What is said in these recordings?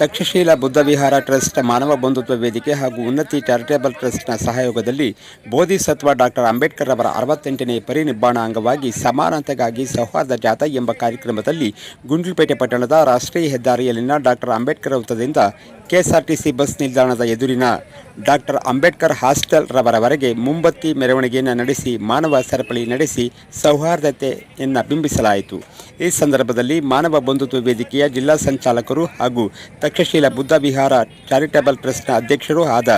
ತಕ್ಷಶೀಲ ಬುದ್ಧ ವಿಹಾರ ಟ್ರಸ್ಟ್ ಮಾನವ ಬಂಧುತ್ವ ವೇದಿಕೆ ಹಾಗೂ ಉನ್ನತಿ ಚಾರಿಟೇಬಲ್ ಟ್ರಸ್ಟ್ನ ಸಹಯೋಗದಲ್ಲಿ ಬೋಧಿಸತ್ವ ಡಾಕ್ಟರ್ ಅಂಬೇಡ್ಕರ್ ಅವರ ಅರವತ್ತೆಂಟನೇ ಪರಿನಿಬ್ಬಾಣ ಅಂಗವಾಗಿ ಸಮಾನತೆಗಾಗಿ ಸೌಹಾರ್ದ ಜಾಥಾ ಎಂಬ ಕಾರ್ಯಕ್ರಮದಲ್ಲಿ ಗುಂಡ್ಲುಪೇಟೆ ಪಟ್ಟಣದ ರಾಷ್ಟ್ರೀಯ ಹೆದ್ದಾರಿಯಲ್ಲಿನ ಡಾಕ್ಟರ್ ಅಂಬೇಡ್ಕರ್ ವೃತ್ತದಿಂದ ಕೆಎಸ್ಆರ್ಟಿಸಿ ಬಸ್ ನಿಲ್ದಾಣದ ಎದುರಿನ ಡಾಕ್ಟರ್ ಅಂಬೇಡ್ಕರ್ ಹಾಸ್ಟೆಲ್ ರವರವರೆಗೆ ಮುಂಬತ್ತಿ ಮೆರವಣಿಗೆಯನ್ನು ನಡೆಸಿ ಮಾನವ ಸರಪಳಿ ನಡೆಸಿ ಸೌಹಾರ್ದತೆಯನ್ನು ಬಿಂಬಿಸಲಾಯಿತು. ಈ ಸಂದರ್ಭದಲ್ಲಿ ಮಾನವ ಬಂಧುತ್ವ ವೇದಿಕೆಯ ಜಿಲ್ಲಾ ಸಂಚಾಲಕರು ಹಾಗೂ ತಕ್ಷಶೀಲ ಬುದ್ಧ ವಿಹಾರ ಚಾರಿಟಬಲ್ ಟ್ರಸ್ಟ್ನ ಅಧ್ಯಕ್ಷರೂ ಆದ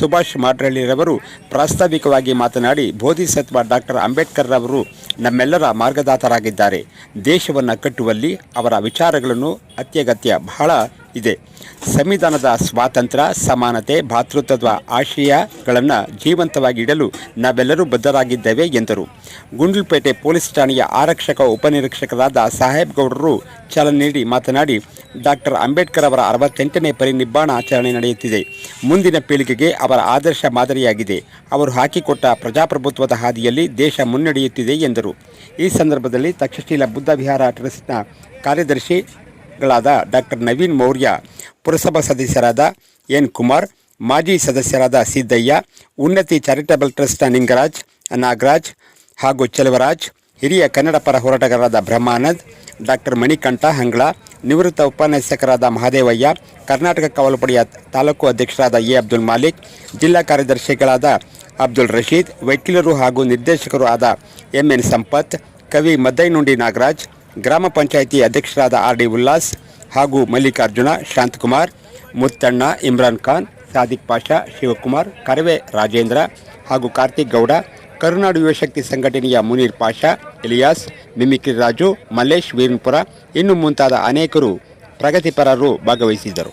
ಸುಭಾಷ್ ಮಾಡ್ರಳ್ಳಿರವರು ಪ್ರಾಸ್ತಾವಿಕವಾಗಿ ಮಾತನಾಡಿ ಬೋಧಿಸತ್ವ ಡಾಕ್ಟರ್ ಅಂಬೇಡ್ಕರ್ ರವರು ನಮ್ಮೆಲ್ಲರ ಮಾರ್ಗದಾತರಾಗಿದ್ದಾರೆ. ದೇಶವನ್ನು ಕಟ್ಟುವಲ್ಲಿ ಅವರ ವಿಚಾರಗಳನ್ನು ಅತ್ಯಗತ್ಯ ಬಹಳ ಇದೆ. ಸಂವಿಧಾನದ ಸ್ವಾತಂತ್ರ್ಯ, ಸಮಾನತೆ, ಭಾತೃತ್ವದ ಆಶಯಗಳನ್ನು ಜೀವಂತವಾಗಿ ಇಡಲು ನಾವೆಲ್ಲರೂ ಬದ್ಧರಾಗಿದ್ದೇವೆ ಎಂದರು. ಗುಂಡ್ಲುಪೇಟೆ ಪೊಲೀಸ್ ಠಾಣೆಯ ಆರಕ್ಷಕ, ಉಪನಿರೀಕ್ಷಕರಾದ ಸಾಹೇಬ್ ಗೌಡರು ಚಾಲನೆ ನೀಡಿ ಮಾತನಾಡಿ, ಡಾಕ್ಟರ್ ಅಂಬೇಡ್ಕರ್ ಅವರ ಅರವತ್ತೆಂಟನೇ ಪರಿನಿಬ್ಬಾಣ ಆಚರಣೆ ನಡೆಯುತ್ತಿದೆ. ಮುಂದಿನ ಪೀಳಿಗೆಗೆ ಅವರ ಆದರ್ಶ ಮಾದರಿಯಾಗಿದೆ. ಅವರು ಹಾಕಿಕೊಟ್ಟ ಪ್ರಜಾಪ್ರಭುತ್ವದ ಹಾದಿಯಲ್ಲಿ ದೇಶ ಮುನ್ನಡೆಯುತ್ತಿದೆ ಎಂದರು. ಈ ಸಂದರ್ಭದಲ್ಲಿ ತಕ್ಷಶೀಲ ಬುದ್ಧ ವಿಹಾರ ಟ್ರಸ್ಟ್ನ ಕಾರ್ಯದರ್ಶಿಗಳಾದ ಡಾಕ್ಟರ್ ನವೀನ್ ಮೌರ್ಯ, ಪುರಸಭಾ ಸದಸ್ಯರಾದ ಎನ್ ಕುಮಾರ್, ಮಾಜಿ ಸದಸ್ಯರಾದ ಸಿದ್ದಯ್ಯ, ಉನ್ನತಿ ಚಾರಿಟಬಲ್ ಟ್ರಸ್ಟ್ನ ನಿಂಗರಾಜ್, ನಾಗರಾಜ್ ಹಾಗೂ ಚೆಲುವರಾಜ್, ಹಿರಿಯ ಕನ್ನಡ ಪರ ಹೋರಾಟಗಾರರಾದ ಬ್ರಹ್ಮಾನಂದ್, ಡಾಕ್ಟರ್ ಮಣಿಕಂಠ ಹಂಗ್ಳ ನಿವೃತ್ತ ಉಪನ್ಯಾಸಕರಾದ ಮಹಾದೇವಯ್ಯ, ಕರ್ನಾಟಕ ಕಾವಲು ಪಡೆಯ ತಾಲೂಕು ಅಧ್ಯಕ್ಷರಾದ ಎ ಅಬ್ದುಲ್ ಮಾಲಿಕ್, ಜಿಲ್ಲಾ ಕಾರ್ಯದರ್ಶಿಗಳಾದ ಅಬ್ದುಲ್ ರಶೀದ್, ವಕೀಲರು ಹಾಗೂ ನಿರ್ದೇಶಕರು ಆದ ಎಂಎನ್ ಸಂಪತ್, ಕವಿ ಮದ್ದೈನುಂಡಿ ನಾಗರಾಜ್ ಗ್ರಾಮ ಪಂಚಾಯಿತಿ ಅಧ್ಯಕ್ಷರಾದ ಆರ್ ಡಿ ಉಲ್ಲಾಸ್ ಹಾಗೂ ಮಲ್ಲಿಕಾರ್ಜುನ, ಶಾಂತಕುಮಾರ್, ಮುತ್ತಣ್ಣ ಇಮ್ರಾನ್ ಖಾನ್, ಸಾದಿಕ್ ಪಾಷಾ, ಶಿವಕುಮಾರ್, ಕರವೆ ರಾಜೇಂದ್ರ ಹಾಗೂ ಕಾರ್ತಿಕ್ ಗೌಡ, ಕರುನಾಡು ಯುವಶಕ್ತಿ ಸಂಘಟನೆಯ ಮುನೀರ್ ಪಾಷಾ ಇಲಿಯಾಸ್ ಮಿಮಿಕ್ರಿ ರಾಜು, ಮಲ್ಲೇಶ್ ವೀರನ್ಪುರ, ಇನ್ನು ಮುಂತಾದ ಅನೇಕರು ಪ್ರಗತಿಪರರು ಭಾಗವಹಿಸಿದ್ದರು.